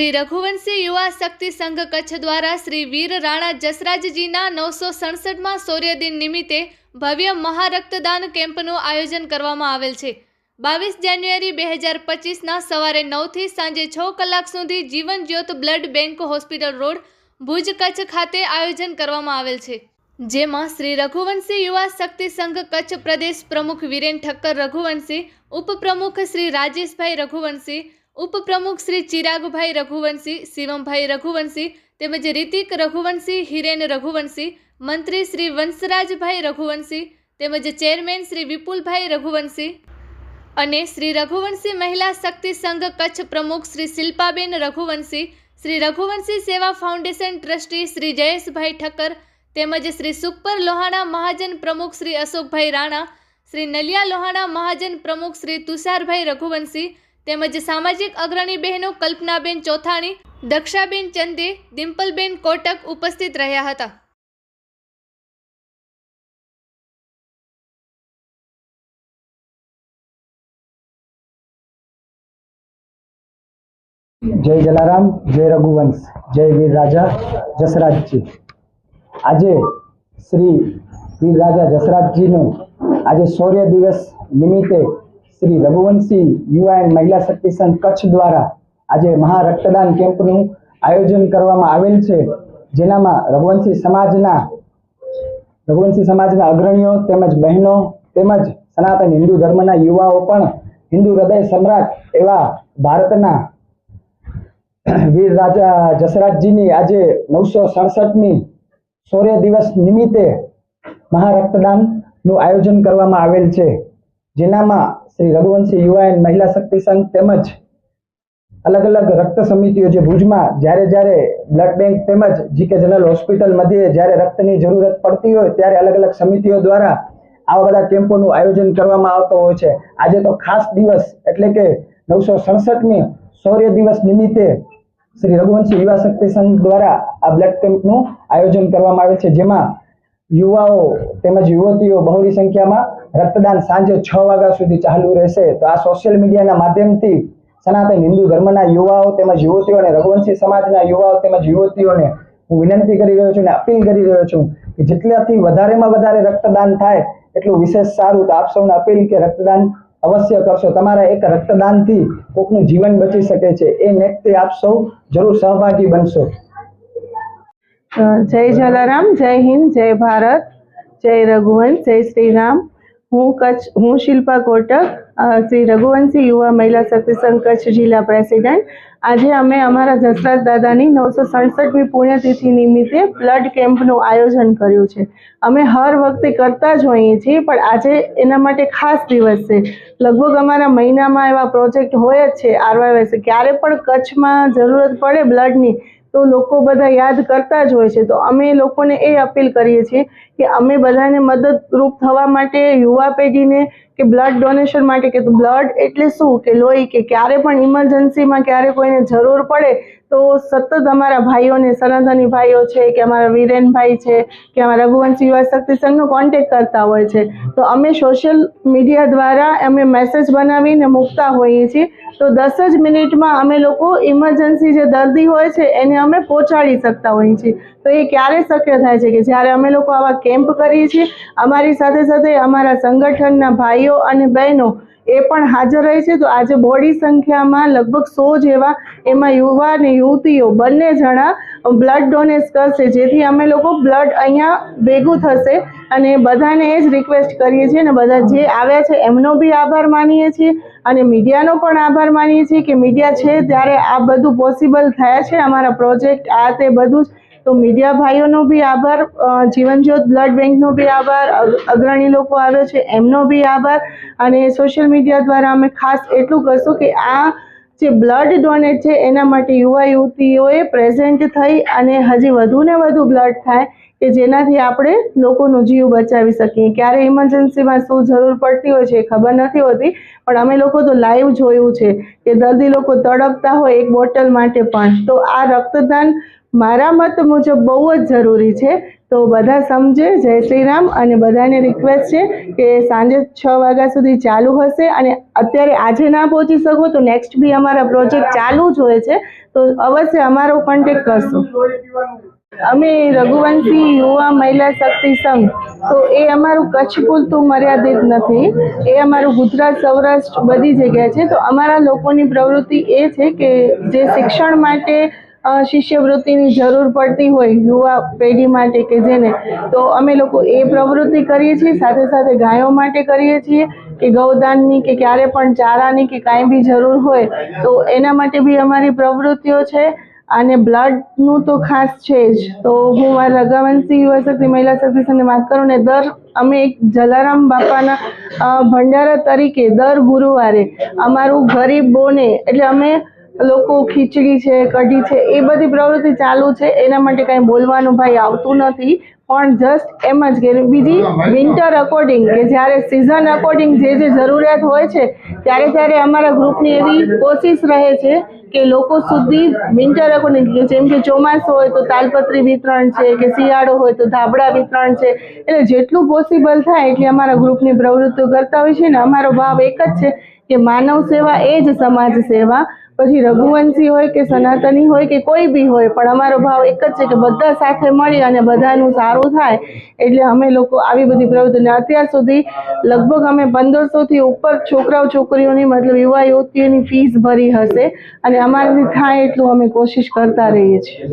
શ્રી રઘુવંશી યુવા શક્તિ સંઘ કચ્છ દ્વારા શ્રી વીર રાણા જસરાજજીના નવસો સડસઠમાં સૂર્યદિન નિમિત્તે ભવ્ય મહારક્તદાન કેમ્પનું આયોજન કરવામાં આવેલ છે. બાવીસ જાન્યુઆરી બે હજાર પચીસના સવારે નવથી સાંજે છ કલાક સુધી Jeevan Jyot blood bank hospital road, Bhuj Kutch ખાતે આયોજન કરવામાં આવેલ છે. જેમાં શ્રી રઘુવંશી યુવા શક્તિ સંઘ કચ્છ પ્રદેશ પ્રમુખ વિરેન ઠક્કર રઘુવંશી, ઉપપ્રમુખ શ્રી રાજેશભાઈ રઘુવંશી ઉપપ્રમુખ શ્રી ચિરાગભાઈ રઘુવંશી, શિવમભાઈ રઘુવંશી તેમજ રિતિક રઘુવંશી, હિરેન રઘુવંશી, મંત્રી શ્રી વંશરાજભાઈ રઘુવંશી તેમજ ચેરમેન શ્રી વિપુલભાઈ રઘુવંશી અને શ્રી રઘુવંશી મહિલા શક્તિ સંઘ કચ્છ પ્રમુખ શ્રી શિલ્પાબેન રઘુવંશી, શ્રી રઘુવંશી સેવા ફાઉન્ડેશન ટ્રસ્ટી શ્રી જયેશભાઈ ઠક્કર તેમજ શ્રી સુખપર લોહાણા મહાજન પ્રમુખ શ્રી અશોકભાઈ રાણા, શ્રી નલિયા લોહાણા મહાજન પ્રમુખ શ્રી તુષારભાઈ રઘુવંશી તેમજ સામાજિક અગ્રણી બહેનો કલ્પનાબેન ચોથાણી, દક્ષાબેન ચંદે, ડિમ્પલબેન કોટક ઉપસ્થિત રહ્યા હતા. જય જલારામ, જય રઘુવંશ, જય વીર રાજા, જસરાજજી. આજે શ્રી વીર રાજા જસરાજજીનું આજે શૌર્ય દિવસ નિમિત્તે શ્રી રઘુવંશી યુવા એન્ડ મહિલા શક્તિ સંઘ કચ્છ દ્વારા આજે મહા રક્તદાન કેમ્પનું આયોજન કરવામાં આવેલ છે. જેનામાં રઘુવંશી સમાજના રઘુવંશી સમાજના અગ્રણીઓ તેમજ બહેનો તેમજ સનાતન હિન્દુ ધર્મના યુવાઓ પણ હિન્દુ હૃદય સમ્રાટ એવા ભારતના વીર રાજા જસરાજજીની આજે નવસો સડસઠમી શૌર્ય દિવસ નિમિત્તે મહારક્તદાનનું આયોજન કરવામાં આવેલ છે. જેનામાં શ્રી રઘુવંશી યુવા એન્ડ મહિલા શક્તિ સંઘ તેમજ અલગ અલગ રક્ત સમિતિઓ જે ભુજમાં જ્યારે જ્યારે બ્લડ બેંક તેમજ જીકે જનરલ હોસ્પિટલ મધ્યે જ્યારે રક્તની જરૂરત પડતી હોય ત્યારે અલગ અલગ સમિતિઓ દ્વારા આવા બધા કેમ્પોનું આયોજન કરવામાં આવતો હોય છે. આજે તો ખાસ દિવસ એટલે કે નવસો સડસઠમી શૌર્ય દિવસ નિમિત્તે શ્રી રઘુવંશી યુવા શક્તિ સંઘ દ્વારા આ બ્લડ કેમ્પનું આયોજન કરવામાં આવે છે. જેમાં યુવાઓ તેમજ યુવતીઓ બહોળી સંખ્યામાં રક્તદાન સાંજે છ વાગ્યા સુધી ચાલુ રહેશે. તો આ સોશિયલ મીડિયાના માધ્યમથી સનાતન હિન્દુ ધર્મના યુવાઓ તેમજ યુવતીઓને, રઘુવંશી સમાજના યુવાઓ તેમજ યુવતીઓને હું વિનંતી કરી રહ્યો છું અને અપીલ કરી રહ્યો છું કે જેટલાથી વધારેમાં વધારે રક્તદાન થાય એટલું વિશેષ સારું. તો આપ સૌને અપીલ કે રક્તદાન અવશ્ય કરશો. તમારા એક રક્તદાનથી કોકનું જીવન બચી શકે છે. એ નેકથી આપ સૌ જરૂર સહભાગી બનશો. જય જલારામ, જય હિન્દ, જય ભારત, જય રઘુવંશ, જય શ્રી રામ હું કચ્છ, હું શિલ્પા કોટક શ્રી રઘુવંશી યુવા મહિલા શક્તિસંઘ કચ્છ જિલ્લા પ્રેસિડેન્ટ. આજે અમે અમારા જસરાજ દાદાની નવસો સડસઠમી પુણ્યતિથિ નિમિત્તે બ્લડ કેમ્પનું આયોજન કર્યું છે. અમે હર વખતે કરતા જ હોઈએ છીએ, પણ આજે એના માટે ખાસ દિવસ છે. લગભગ અમારા મહિનામાં એવા પ્રોજેક્ટ હોય જ છે આરવાયવાય ક્યારે પણ કચ્છમાં જરૂરત પડે બ્લડની તો લોકો બધા યાદ કરતા જ હોય છે. તો અમે લોકોને એ અપીલ કરીએ છીએ કે અમે બધાને મદદરૂપ થવા માટે, યુવા પેઢીને કે બ્લડ ડોનેશન માટે, કે બ્લડ એટલે શું? કે લોહી કે ક્યારે પણ ઇમરજન્સીમાં ક્યારે કોઈને જરૂર પડે, તો સતત અમારા ભાઈઓને, સનાતની ભાઈઓ છે કે અમારા વિરેનભાઈ છે કે અમારા રઘુવંશી યુવા શક્તિ સંઘનો કોન્ટેક્ટ કરતા હોય છે. તો અમે સોશિયલ મીડિયા દ્વારા અમે મેસેજ બનાવીને મૂકતા હોઈએ છીએ. તો દસ જ મિનિટમાં અમે લોકો ઇમરજન્સી જે દર્દી હોય છે, એને અમે પહોંચાડી શકતા હોઈએ છીએ. તો એ ક્યારે શક્ય થાય છે કે જ્યારે અમે લોકો આવા કેમ્પ કરીએ છીએ, અમારી સાથે સાથે અમારા સંગઠનના ભાઈઓ અને બહેનો એ પણ હાજર રહે છે. તો આજે બોડી સંખ્યામાં લગભગ સો જેવા એમાં યુવા અને યુવતીઓ બંને જણા બ્લડ ડોનેટ કરશે. જેથી અમે લોકો બ્લડ અહીંયા ભેગું થશે અને બધાને એ જ રિક્વેસ્ટ કરીએ છીએ અને બધા જે આવ્યા છે એમનો બી આભાર માનીએ છીએ. અને મીડિયાનો પણ આભાર માનીએ છીએ કે મીડિયા છે ત્યારે આ બધું પોસિબલ થયા છે અમારા પ્રોજેક્ટ આ તે બધું જ. તો મીડિયા ભાઈઓનો બી આભાર જીવનજ્યોત બ્લડ બેંકનો બી આભાર અગ્રણી લોકો આવ્યો છે એમનો બી આભાર. અને સોશિયલ મીડિયા દ્વારા અમે ખાસ એટલું કરશું કે આ જે બ્લડ ડોનેટ છે એના માટે યુવા યુવતીઓએ પ્રેઝન્ટ થઈ અને હજી વધુ ને વધુ બ્લડ થાય કે જેનાથી આપણે લોકોનો જીવ બચાવી શકીએ. ક્યારે ઇમરજન્સીમાં શું જરૂર પડતી હોય છે એ ખબર નથી હોતી, પણ અમે લોકો તો લાઈવ જોયું છે કે દર્દી લોકો તડપતા હોય એક બોટલ માટે પણ. તો આ રક્તદાન મારા મત મુજબ બહુ જ જરૂરી છે. તો બધા સમજે, જય શ્રી રામ. અને બધાને રિક્વેસ્ટ છે કે સાંજે છ વાગ્યા સુધી ચાલુ હશે અને અત્યારે આજે ના પહોંચી શકો તો નેક્સ્ટ બી અમારા પ્રોજેક્ટ ચાલુ જ હોય છે. તો અવશ્ય અમારો કોન્ટેક્ટ કરશો. અમે રઘુવંશી યુવા મહિલા શક્તિ સંઘ. તો એ અમારું કચ્છ પૂરતું મર્યાદિત નથી. એ અમારું ગુજરાત, સૌરાષ્ટ્ર બધી જગ્યાએ છે. તો અમારા લોકોની પ્રવૃત્તિ એ છે કે જે શિક્ષણ માટે શિષ્યવૃત્તિની જરૂર પડતી હોય, યુવા પેઢી માટે કે જેને, તો અમે લોકો એ પ્રવૃત્તિ કરીએ છીએ. સાથે સાથે ગાયો માટે કરીએ છીએ કે ગૌદાનની કે ક્યારે પણ ચારાની કે કાંઈ બી જરૂર હોય, તો એના માટે બી અમારી પ્રવૃત્તિઓ છે. અને બ્લડનું તો ખાસ છે જ. તો હું મારા રઘાવંશી યુવા શક્તિ મહિલા શક્તિ સાથે વાત કરું ને, દર અમે એક જલારામ બાપાના ભંડારા તરીકે દર ગુરુવારે અમારું ગરીબોને એટલે અમે લોકો ખીચડી છે કઢી છે એ બધી પ્રવૃત્તિ ચાલુ છે. એના માટે કાંઈ બોલવાનું ભાઈ આવતું નથી. પણ જસ્ટ એમ જ કે બીજી વિન્ટર અકોર્ડિંગ કે જ્યારે સિઝન અકોર્ડિંગ જે જે જરૂરિયાત હોય છે ત્યારે ત્યારે અમારા ગ્રુપની એવી કોશિશ રહે છે કે લોકો સુધી વિન્ટર અકોર્ડિંગ જેમ કે ચોમાસું હોય તો તાલપત્રી વિતરણ છે કે શિયાળો હોય તો ધાબળા વિતરણ છે. એટલે જેટલું પોસિબલ થાય એટલે અમારા ગ્રુપની પ્રવૃત્તિઓ કરતા હોય છે ને અમારો ભાવ એક જ છે કે માનવ સેવા એ જ સમાજ સેવા પછી રઘુવંશી હોય કે સનાતની હોય કે કોઈ બી હોય, પણ અમારો ભાવ એક જ છે કે બધા સાથે મળી અને બધાનું સારું થાય, એટલે અમે લોકો આવી બધી પ્રવૃત્તિને અત્યાર સુધી લગભગ અમે પંદરસોથી ઉપર છોકરાઓ, છોકરીઓની મતલબ યુવા યુવતીઓની ફીસ ભરી હશે અને અમારાથી થાય એટલું અમે કોશિશ કરતા રહીએ છીએ.